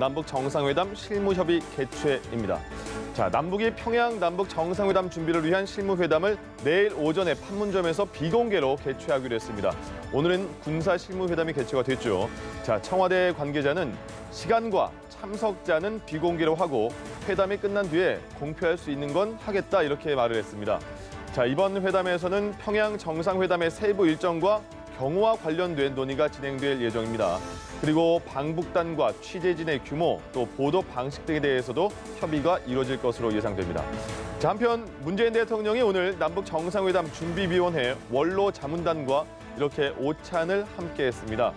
남북 정상회담 실무협의 개최입니다. 자, 남북이 평양 남북 정상회담 준비를 위한 실무회담을 내일 오전에 판문점에서 비공개로 개최하기로 했습니다. 오늘은 군사 실무회담이 개최가 됐죠. 자, 청와대 관계자는 시간과 참석자는 비공개로 하고 회담이 끝난 뒤에 공표할 수 있는 건 하겠다 이렇게 말을 했습니다. 자, 이번 회담에서는 평양 정상회담의 세부 일정과 경우와 관련된 논의가 진행될 예정입니다. 그리고 방북단과 취재진의 규모, 또 보도 방식 등에 대해서도 협의가 이루어질 것으로 예상됩니다. 자, 한편 문재인 대통령이 오늘 남북 정상회담 준비위원회 원로 자문단과 이렇게 오찬을 함께했습니다.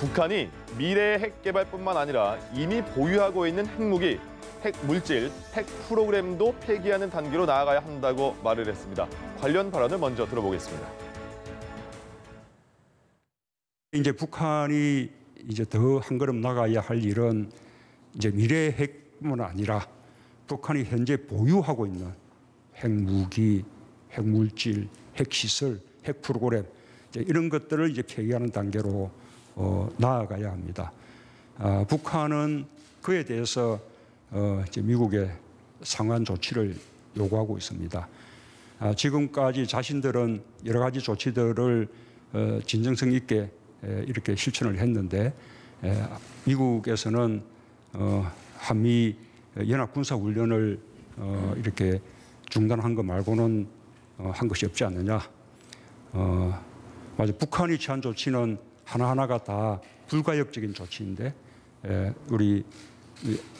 북한이 미래 핵 개발뿐만 아니라 이미 보유하고 있는 핵무기, 핵 물질, 핵 프로그램도 폐기하는 단계로 나아가야 한다고 말을 했습니다. 관련 발언을 먼저 들어보겠습니다. 이제 북한이 이제 더 한 걸음 나가야 할 일은 이제 미래 핵뿐만 아니라 북한이 현재 보유하고 있는 핵무기, 핵물질, 핵시설, 핵 프로그램 이런 것들을 이제 폐기하는 단계로 어, 나아가야 합니다. 아, 북한은 그에 대해서 어, 이제 미국의 상한 조치를 요구하고 있습니다. 아, 지금까지 자신들은 여러 가지 조치들을 어, 진정성 있게 에, 이렇게 실천을 했는데 에, 미국에서는 어, 한미 연합 군사 훈련을 어, 이렇게 중단한 것 말고는 어, 한 것이 없지 않느냐. 어, 맞아 북한이 취한 조치는 하나하나가 다 불가역적인 조치인데 에, 우리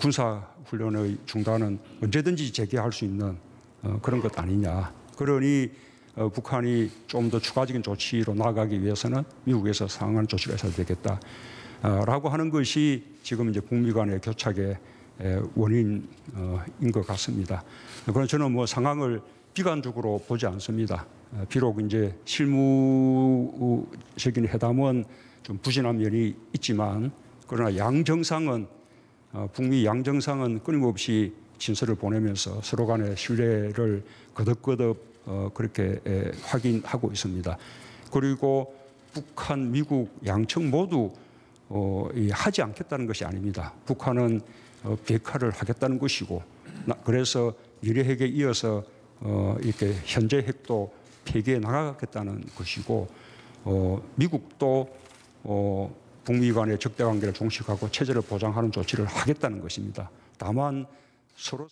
군사 훈련의 중단은 언제든지 재개할 수 있는 어, 그런 것 아니냐. 그러니 어, 북한이 좀 더 추가적인 조치로 나가기 위해서는 미국에서 상한 조치를 해야 되겠다 라고 하는 것이 지금 이제 북미 간의 교착의 에, 원인인 것 같습니다. 그러나 저는 뭐 상황을 비관적으로 보지 않습니다. 어, 비록 이제 실무적인 회담은 좀 부진한 면이 있지만 그러나 양 정상은 어, 북미 양 정상은 끊임없이 진서를 보내면서 서로 간의 신뢰를 거듭거듭 어, 그렇게 에, 확인하고 있습니다. 그리고 북한, 미국 양측 모두 어, 이, 하지 않겠다는 것이 아닙니다. 북한은 어, 비핵화를 하겠다는 것이고 나, 그래서 미래 핵에 이어서 어, 이렇게 현재 핵도 폐기해 나가겠다는 것이고 어, 미국도 어, 북미 간의 적대 관계를 종식하고 체제를 보장하는 조치를 하겠다는 것입니다. 다만 서로